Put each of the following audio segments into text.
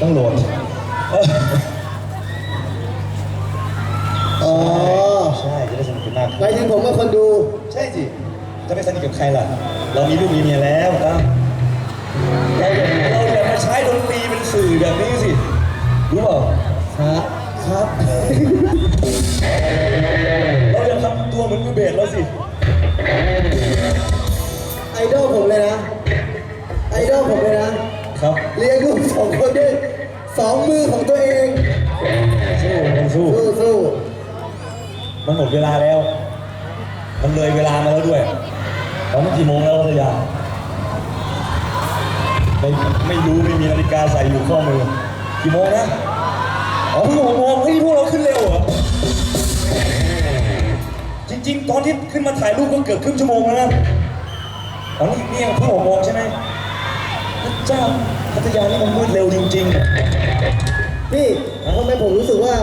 ต้องโหลดเอออ๋อใช่จะได้สนุกกันมากหมายถึงผมกับคนดู ใช่สิจะไปสนิทกับใครล่ะ เรามีลูกมีเมียแล้วครับเราอย่าเราอย่ามาใช้ดนตรีเป็นสื่อแบบนี้สิรู้เปล่าครับครับ เราอย่าทำตัวเหมือนมือเบสแล้วสิ ไอดอลผมเลยนะ เลี้ยงลูกสองคนด้วยสองมือของตัวเอง สู้มันสู้สู้สู้มันหมดเวลาแล้ว มันเลยเวลามาแล้วด้วย ตอนนี้กี่โมงแล้วพัทยาไม่ไม่รู้ไม่มีนาฬิกาใส่อยู่ข้อมือ กี่โมงนะอ๋อเพิ่งหกโมงเฮ้ยพวกเราขึ้นเร็วเหรอจริง ๆ ตอนที่ขึ้นมาถ่ายรูปก็เกือบครึ่งชั่วโมงแล้วนะตอนนี้นี่ยังเพิ่งหกโมงใช่ไหมพระ เจ้าพัทยานี่มันมืดเร็วจริงๆนี่ทำไมผมรู้สึกว่า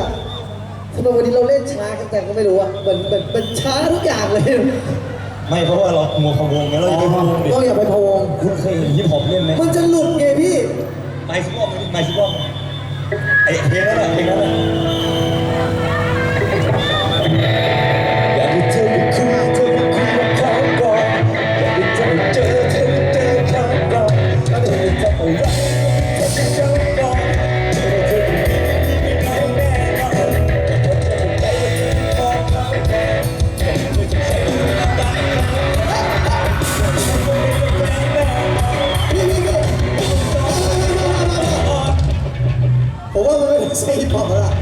ทำไมวันนี้เราเล่นช้ากันแต่ก็ไม่รู้อะเหมือนเหมือนเป็นช้าทุกอย่างเลยไม่เพราะว่าเรามัวพะวงไงเราอย่าไปพะวงดิต้องอย่าไปพะวง คุณเคยเห็นฮิปฮอปเล่นไหมมันจะหลุดไงพี่ ไม่สิบรอบไม่สิบรอบไอ้เพลงนั้นแหละเพลงนั้นแหละ ช่ฮิปฮอปแล้วล่ะ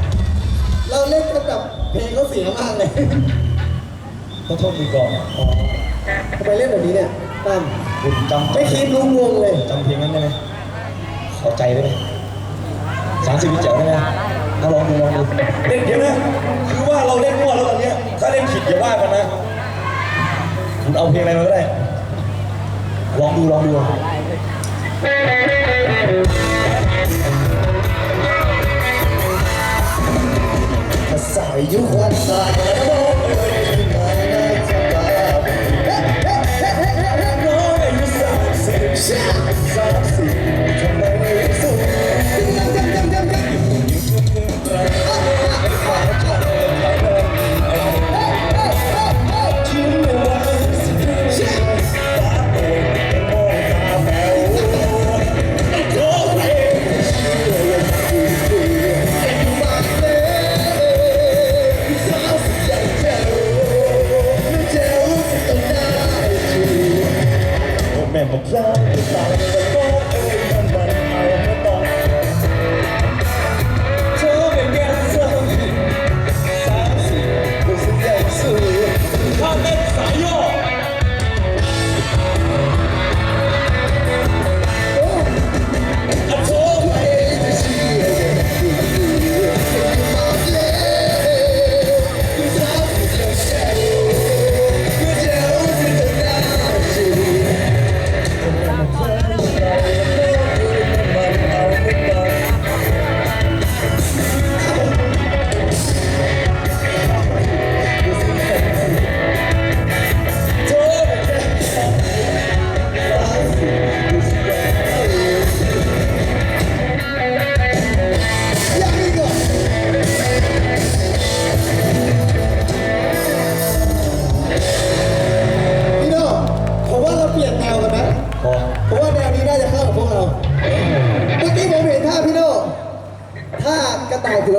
เราเล่นกันแบบเพลงเขาเสียมากเลยต้องโทษมือก่อนอ๋อทำไมเล่นแบบนี้เนี่ยตั้มคุณจำไม่คิดรู้วงเลยจำเพลงนั้นได้ไหมขอใจได้ไหมสามสิบวิเจ๋วได้ไหมถ้าลองดูลองดูเล่นเดี๋ยวนะคือว่าเราเล่นมั่วแล้วตอนเนี้ยถ้าเล่นผิดอย่าว่ากันนะคุณเอาเพลงอะไรมาก็ได้ลองดูลองดู ษายุค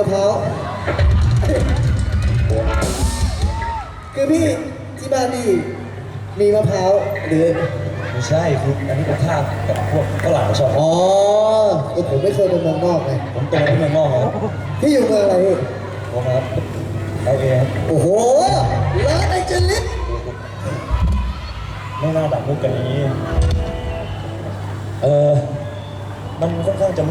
พร้าวคือพี่ที่บ้านนี่มีมะพร้าวหรือไม่ใช่คืออันนี้เป็นท่าแบบพวกฝรั่งเขาชอบอ๋อเออผมไม่เคยไปเมืองนอกไงผมโตที่เมืองนอกครับพี่อยู่เมืองอะไรพี่ผมครับโอเคครับโอ้โหลอสแอนเจลิสไม่น่าดักมุกกันอย่างนี้ เออมันค่อนข้างจะ